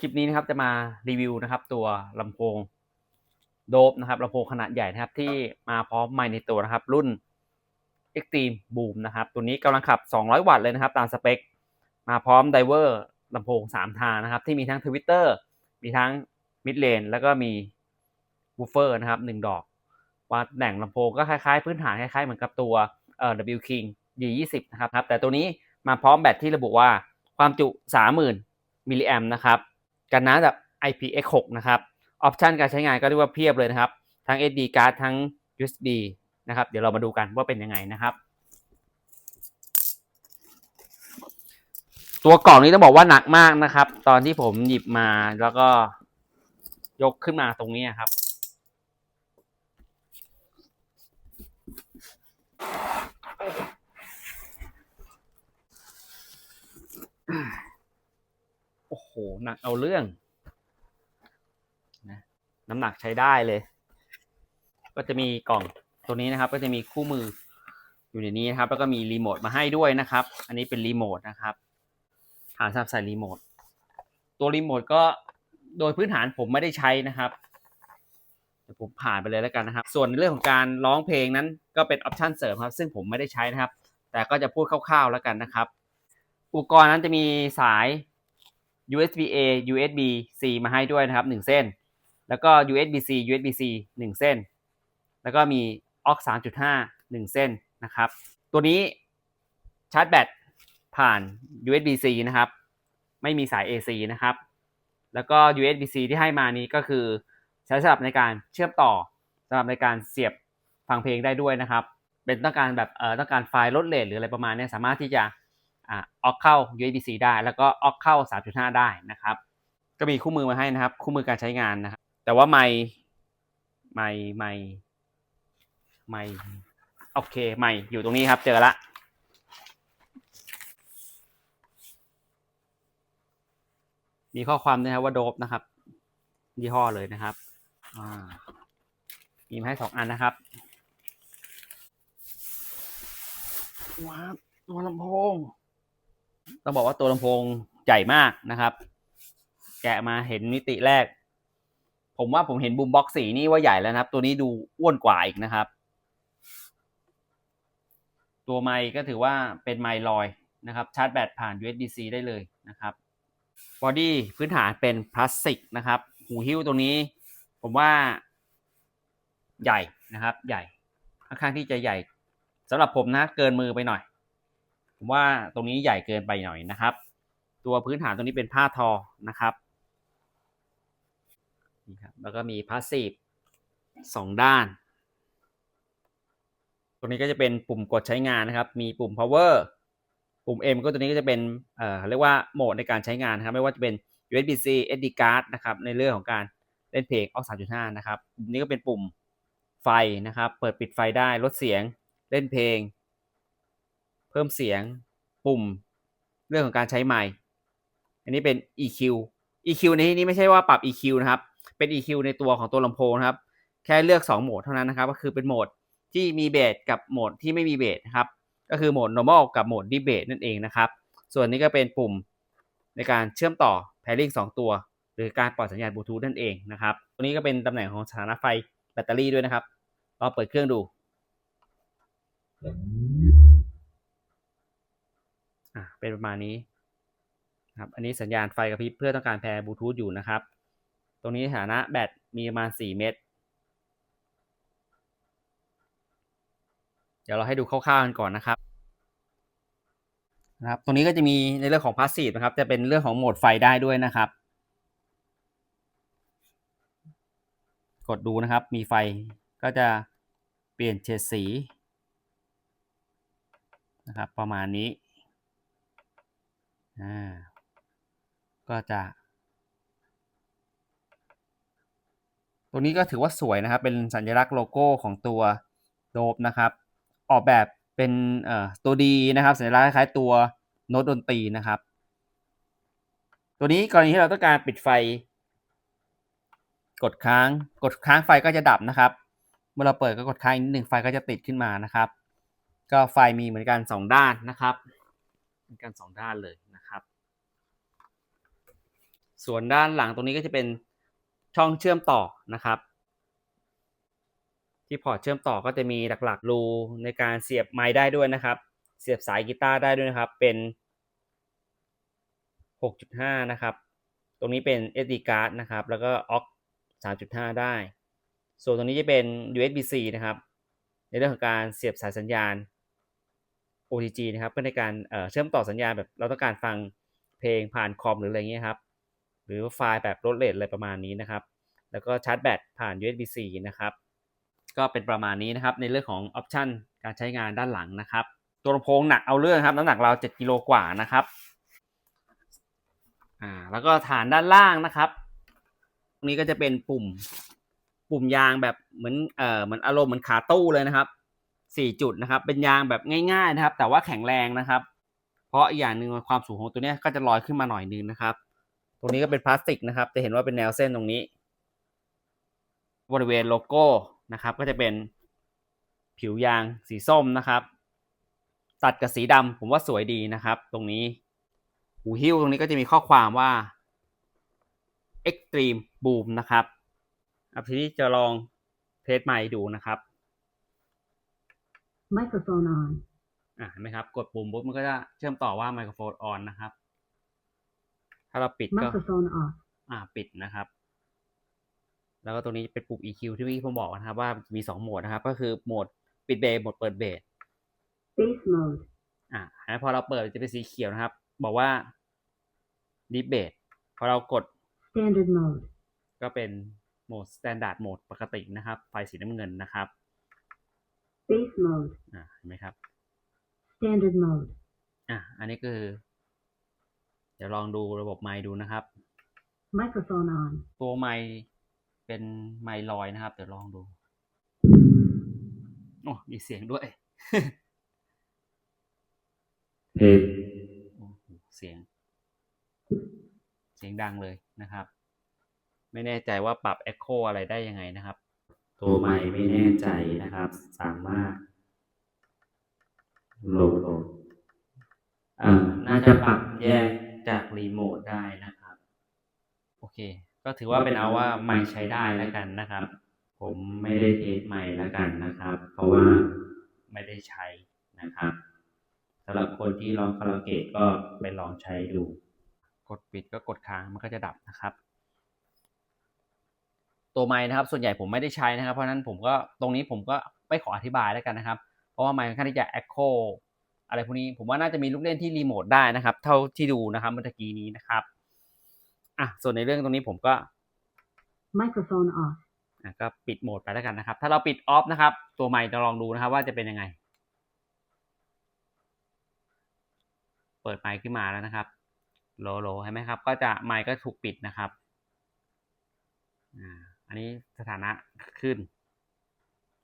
คลิปนี้นะครับจะมารีวิวนะครับตัวลำโพงโดบนะครับลำโพงขนาดใหญ่นะครับที่มาพร้อมไมค์ในตัวนะครับ รุ่น Extreme Boom นะครับ ตัวนี้กำลังขับ 200 วัตต์เลยนะครับ ตามสเปค มาพร้อมไดเวอร์ลำโพง 3 ทางนะครับ ที่มีทั้งทวิตเตอร์มีทั้งมิดเลนแล้วก็มีบูเฟอร์นะครับ 1 ดอก ว่าแหน่งลำโพงก็คล้ายๆ พื้นฐานคล้ายๆ เหมือนกับตัวเอ่อ W King D20 นะครับ แต่ตัวนี้มาพร้อมแบตที่ระบุว่าความจุ 30,000มิลลิแอมนะครับ กันน้ำแบบ IPX6 นะครับออปชันการใช้งานก็เรียกว่าเพียบเลยนะครับ ทั้ง SD card ทั้ง USB นะครับ เดี๋ยวเรามาดูกันว่าเป็นยังไงนะครับ ตัวกล่องนี้ต้องบอกว่าหนักมากนะครับ ตอนที่ผมหยิบมาแล้วก็ยกขึ้นมาตรงนี้ครับ หหนักเอาเรื่องนะน้ำหนักใช้ได้เลย ก็จะมีกล่องตัวนี้นะครับ ก็จะมีคู่มืออยู่ในนี้นะครับ แล้วก็มีรีโมทมาให้ด้วยนะครับ อันนี้เป็นรีโมทนะครับฐานสับใส่รีโมทตัวรีโมทก็โดยพื้นฐานผมไม่ได้ใช้นะครับผมผ่านไปเลยแล้วกันนะครับ ส่วนในเรื่องของการร้องเพลงนั้นก็เป็นออปชันเสริมครับ ซึ่งผมไม่ได้ใช้นะครับ แต่ก็จะพูดคร่าวๆแล้วกันนะครับ อุปกรณ์นั้นจะมีสาย USB A USB C มาให้ด้วยนะครับ 1 เส้น แล้วก็ USB C USB C 1 เส้น แล้วก็มี aux 3.5 1 เส้นนะครับ ตัวนี้ชาร์จแบตผ่าน USB C นะครับ ไม่มีสาย AC นะครับ แล้วก็ USB C ที่ให้มานี้ก็คือใช้สำหรับในการเชื่อมต่อสำหรับในการเสียบฟังเพลงได้ด้วยนะครับ เป็นต้องการแบบเอ่อต้องการไฟล์ลดเลทหรืออะไรประมาณนี้สามารถที่จะ ออกเข้า USB-C ได้ แล้วก็ออกเข้า 3.5 ได้นะครับ ก็มีคู่มือมาให้นะครับ คู่มือการใช้งานนะครับ แต่ว่าไม่ไม่ไม่ไม่โอเคไม่อยู่ตรงนี้ครับ เจอละมีข้อความนะครับว่าโดบนะครับยี่ห้อเลยนะครับมีมาให้สองอันนะครับว้าวตัวลำโพง ต้องบอกว่าตัวลำโพงใหญ่มากนะครับ แกะมาเห็นมิติแรก ผมว่าผมเห็นบูมบ็อกสีนี่ว่าใหญ่แล้วนะครับ ตัวนี้ดูอ้วนกว่าอีกนะครับ ตัวไมค์ก็ถือว่าเป็นไมค์ลอยนะครับ ชาร์จแบตผ่าน USB-C ได้เลยนะครับบอดี้พื้นฐานเป็นพลาสติกนะครับ หูหิ้วตรงนี้ ผมว่าใหญ่นะครับ ใหญ่ค่อนข้างที่จะใหญ่สำหรับผมนะเกินมือไปหน่อย ผมว่าตรงนี้ใหญ่เกินไปหน่อยนะครับ ตัวพื้นฐานตรงนี้เป็นผ้าทอนะครับนี่ครับแล้วก็มีพาสซีฟสองด้าน ตรงนี้ก็จะเป็นปุ่มกดใช้งานนะครับ มีปุ่ม power ปุ่ม M ก็ตัวนี้ก็จะเป็นเอ่อเรียกว่าโหมดในการใช้งานนะครับ ไม่ว่าจะเป็น USB-C SD card นะครับ ในเรื่องของการเล่นเพลง aux 3.5 นะครับปุ่มนี้ก็เป็นปุ่มไฟนะครับ เปิดปิดไฟได้ลดเสียงเล่นเพลง เพิ่มเสียง ปุ่ม เรื่องของการใช้ไมค์ อันนี้เป็น EQ EQ ในที่นี้ไม่ใช่ว่าปรับ EQ นะครับ เป็น EQ ในตัวของตัวลำโพงนะครับ แค่เลือก 2 โหมดเท่านั้นนะครับ ก็คือเป็นโหมดที่มีเบสกับโหมดที่ไม่มีเบสนะครับ ก็คือโหมด normal กับโหมด deep bass นั่นเองนะครับ ส่วนนี้ก็เป็นปุ่มในการเชื่อมต่อ pairing 2 ตัว หรือการปล่อยสัญญาณบลูทูธนั่นเองนะครับ ตัวนี้ก็เป็นตำแหน่งของสถานะไฟแบตเตอรี่ด้วยนะครับลองเปิดเครื่องดู อะเป็นประมาณนี้ครับอันนี้สัญญาณไฟกระพริบเพื่อต้องการแพร์บลูทูธอยู่นะครับ ตรงนี้ฐานะแบตมีประมาณ 4 เมตรเดี๋ยวเราให้ดูคร่าวๆกันก่อนนะครับนะครับ ตรงนี้ก็จะมีในเรื่องของพาสซีฟนะครับ จะเป็นเรื่องของโหมดไฟได้ด้วยนะครับ กดดูนะครับ มีไฟก็จะเปลี่ยนเฉดสีนะครับ ประมาณนี้ อ่าก็จะตัวนี้ก็ถือว่าสวยนะครับ เป็นสัญลักษณ์โลโก้ของตัวโดบนะครับ ออกแบบเป็นตัวดีนะครับ สัญลักษณ์คล้ายตัวโน้ตดนตรีนะครับ ตัวนี้กรณีที่เราต้องการปิดไฟ กดค้าง กดค้างไฟก็จะดับนะครับ เมื่อเราเปิดก็กดค้างอีกนิดหนึ่งไฟก็จะติดขึ้นมานะครับ ก็ไฟมีเหมือนกันสองด้านนะครับเหมือนกันสองด้านเลย ส่วนด้านหลังตรงนี้ก็จะเป็นช่องเชื่อมต่อนะครับ ที่พอร์ตเชื่อมต่อก็จะมีหลักๆรูในการเสียบไม้ได้ด้วยนะครับ เสียบสายกีตาร์ได้ด้วยนะครับ เป็น 6.5 นะครับ ตรงนี้เป็น SD card นะครับ แล้วก็ aux 3.5 ได้ ส่วนตรงนี้จะเป็น USB-C นะครับ ในเรื่องของการเสียบสายสัญญาณ OTG นะครับ เพื่อในการเเชื่อมต่อสัญญาณแบบเราต้องการฟังเพลงผ่านคอมหรืออะไรเงี้ยครับ หรือไฟล์แบบลดเลทอะไรประมาณนี้นะครับ แล้วก็ชาร์จแบตผ่าน USB-C นะครับ ก็เป็นประมาณนี้นะครับในเรื่องของออปชันการใช้งานด้านหลังนะครับ ตัวลำโพงหนักเอาเรื่องครับน้ำหนักเรา 7กิโลกว่านะครับอ่าแล้วก็ฐานด้านล่างนะครับตรงนี้ก็จะเป็นปุ่มปุ่มยางแบบเหมือนเอ่อเหมือนอารมณ์เหมือนขาตู้เลยนะครับสี่จุดนะครับ เป็นยางแบบง่าย ๆนะครับ แต่ว่าแข็งแรงนะครับ เพราะอีกอย่างหนึ่งความสูงของตัวนี้ก็จะลอยขึ้นมาหน่อยนึงนะครับ ตรงนี้ก็เป็นพลาสติกนะครับ จะเห็นว่าเป็นแนวเส้นตรงนี้ บริเวณโลโก้นะครับ ก็จะเป็นผิวยางสีส้มนะครับ ตัดกับสีดำผมว่าสวยดีนะครับ ตรงนี้ หูหิ้วตรงนี้ก็จะมีข้อความว่า Extreme Boom นะครับเอาทีนี้จะลองเทสไมค์ดูนะครับ Microphone on. อะเห็นไหมครับ กดปุ่มปุ๊บมันก็จะเชื่อมต่อว่าไมโครโฟนออนนะครับ ถ้าเราปิดก็ Microphone off. อ่าปิดนะครับ แล้วก็ตรงนี้เป็นปุ่ม EQ ที่เมื่อกี้ผมบอกนะครับ ว่ามีสองโหมดนะครับ ก็คือโหมดปิดเบสโหมดเปิดเบส Bass mode. อ่าแล้วพอเราเปิดจะเป็นสีเขียวนะครับ บอกว่าดิเบสพอเรากด Standard mode. ก็เป็นโหมด standard โหมดปกตินะครับ ไฟสีน้ำเงินนะครับ Bass mode. อ่าเห็นไหมครับ Standard mode. อะอันนี้คือเดี๋ยวลองดูระบบไมค์ดูนะครับ Microphone on. ตัวไมค์เป็นไมค์ลอยนะครับ เดี๋ยวลองดูโอ้มีเสียงด้วยเอ็ดโอ้โหเสียง เสียงดังเลยนะครับ ไม่แน่ใจว่าปรับ Echo อะไรได้ยังไงนะครับ ตัวใหม่ไม่แน่ใจนะครับ สามารถโหลดอ่าน่าจะปรับแยก จากรีโมทได้นะครับ โอเค ก็ถือว่าเป็นเอาว่าไมค์ใช้ได้แล้วกันนะครับ ผมไม่ได้เทสใหม่แล้วกันนะครับ เพราะว่าไม่ได้ใช้นะนะคครัรับบสำหรับคนที่ลองคาราโอเกะก็ไปลองใช้ดู กดปิดก็กดค้างมันก็จะดับนะครับ ตัวไม้นะครับ ส่วนใหญ่ผมไม่ได้ใช้นะครับ เพราะฉะนั้นผมก็ตรงนี้ผมก็ไม่ขออธิบายแล้วกันนะครับ เพราะว่าไมค์ค่อนข้างที่จะ echo อะไรพวกนี้ผมว่าน่าจะมีลูกเล่นที่รีโมทได้นะครับ เท่าที่ดูนะครับเมื่อกี้นี้นะครับอะส่วนในเรื่องตรงนี้ผมก็ Microphone off. อะก็ปิดโหมดไปแล้วกันนะครับ ถ้าเราปิดออฟนะครับ ตัวไมค์จะลองดูนะครับว่าจะเป็นยังไง เปิดไมค์ขึ้นมาแล้วนะครับโลโลเห็นไหมครับ ก็จะไมค์ก็ถูกปิดนะครับอ่าอันนี้สถานะขึ้น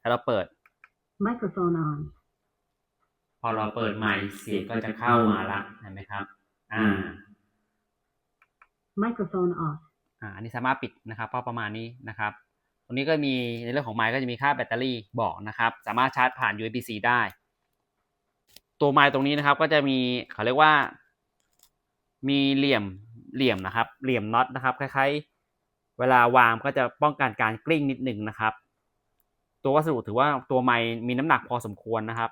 ถ้าเราเปิด Microphone on. พอเราเปิดไมค์เสียงก็จะเข้ามาละเห็นไหมครับ อ่า Microphone off. อ่าอันนี้สามารถปิดนะครับก็ประมาณนี้นะครับตรงนี้ก็มีในเรื่องของไมค์ก็จะมีค่าแบตเตอรี่บอกนะครับ สามารถชาร์จผ่าน USB-C ได้ ตัวไมค์ตรงนี้นะครับ ก็จะมีเขาเรียกว่า มีเหลี่ยมเหลี่ยมนะครับ เหลี่ยมน็อตนะครับคล้ายๆ เวลาวางก็จะป้องกันการกลิ้งนิดหนึ่งนะครับ ตัววัสดุถือว่าตัวไมค์มีน้ำหนักพอสมควรนะครับ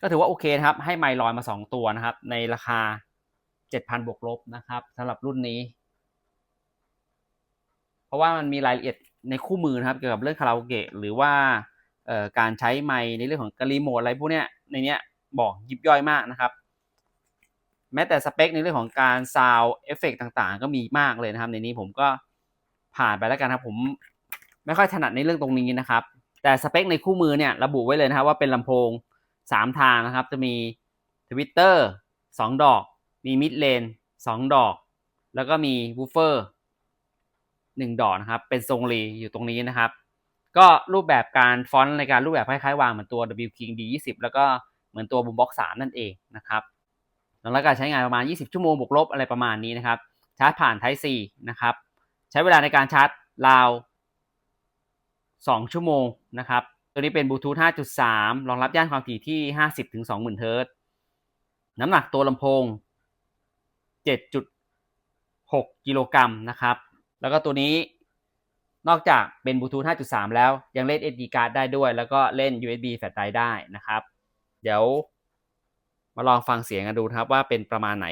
ก็ถือว่าโอเคนะครับ ให้ไมค์ลอยมาสองตัวนะครับ ในราคา 7,000 บวกลบนะครับสำหรับรุ่นนี้ เพราะว่ามันมีรายละเอียดในคู่มือนะครับ เกี่ยวกับเรื่องคาราโอเกะหรือว่าการใช้ไมค์ในเรื่องของการีโมทอะไรพวกเนี้ยในเนี้ยบอกยิบย่อยมากนะครับ แม้แต่สเปคในเรื่องของการซาวเอฟเฟกต่างๆ ก็มีมากเลยนะครับ ในนี้ผมก็ผ่านไปแล้วกันครับ ผมไม่ค่อยถนัดในเรื่องตรงนี้นะครับ แต่สเปคในคู่มือเนี่ยระบุไว้เลยนะครับว่าเป็นลำโพง 3 ทางนะครับ จะมีทวิตเตอร์2ดอก มีมิดเลน2ดอก แล้วก็มีวูเฟอร์1ดอกนะครับ เป็นทรงรีอยู่ตรงนี้นะครับ ก็รูปแบบการฟอนต์ในการรูปแบบคล้ายๆวางเหมือนตัว W King D20 แล้วก็เหมือนตัว Boombox 3 นั่นเองนะครับแล้วการใช้งานประมาณ 20 ชั่วโมงบวกลบอะไรประมาณนี้นะครับ ชาร์จผ่าน Type C นะครับ ใช้เวลาในการชาร์จราว 2 ชั่วโมงนะครับ ตัวนี้เป็นบลูทูธ 5.3 รองรับย่านความถี่ที่ 50-20,000เฮิรตซ์น้ำหนักตัวลำโพง 7.6 กิโลกรัมนะครับ แล้วก็ตัวนี้นอกจากเป็นบลูทูธ 5.3 แล้วยังเล่น SD card ได้ด้วย แล้วก็เล่น USB flash drive ได้นะครับ เดี๋ยวมาลองฟังเสียงกันดูครับว่าเป็นประมาณไหน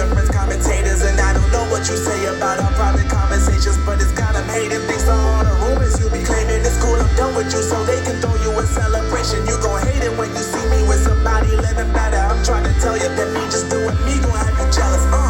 friends commentators, and I don't know what you say about our private conversations, but it's got 'em hating. Thanks to all the rumors you be claiming. It's cool, I'm done with you, so they can throw you a celebration. You gon' hate it when you see me with somebody living better. I'm trying to tell you that me just doing me gon' have you jealous.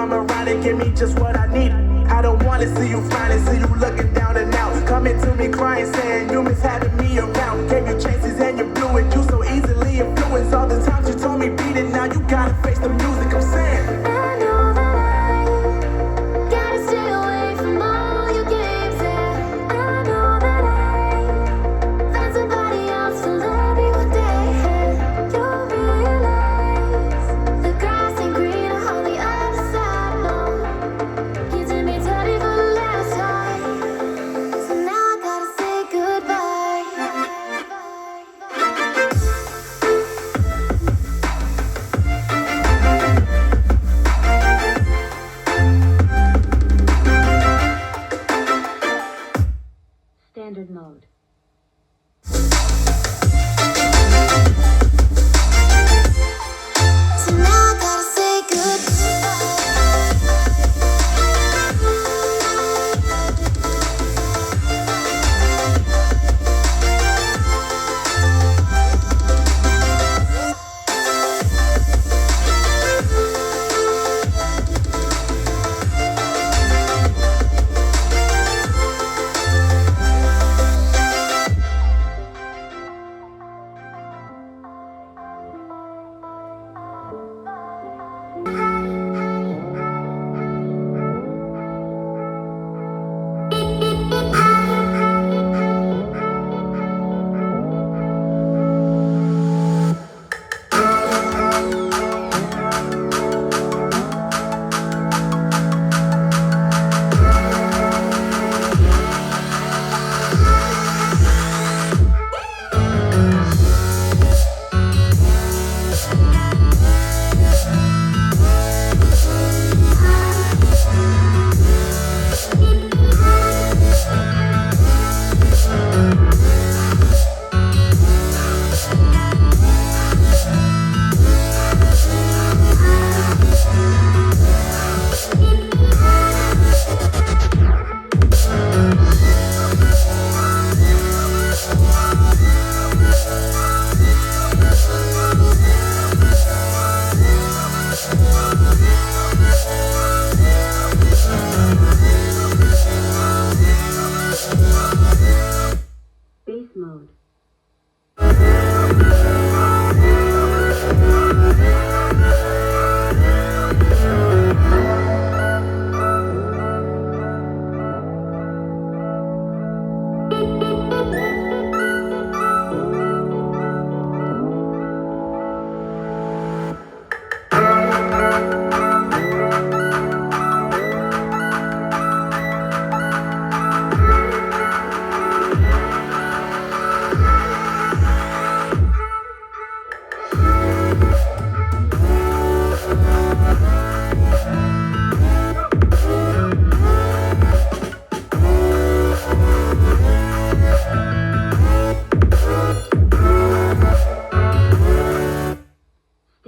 Come around and give me just what I need. I don't wanna see you flying, see you looking down and out. Coming to me crying, saying you miss having me around. Gave you chances and you blew it, you so easily influenced. All the times you told me beat it, now you gotta face the music, I'm saying.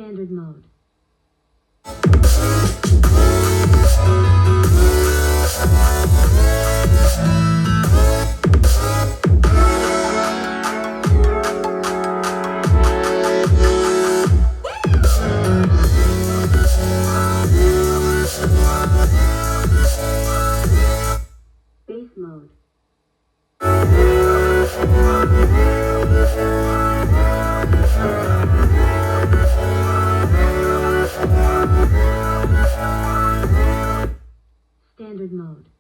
standard mode. standard mode.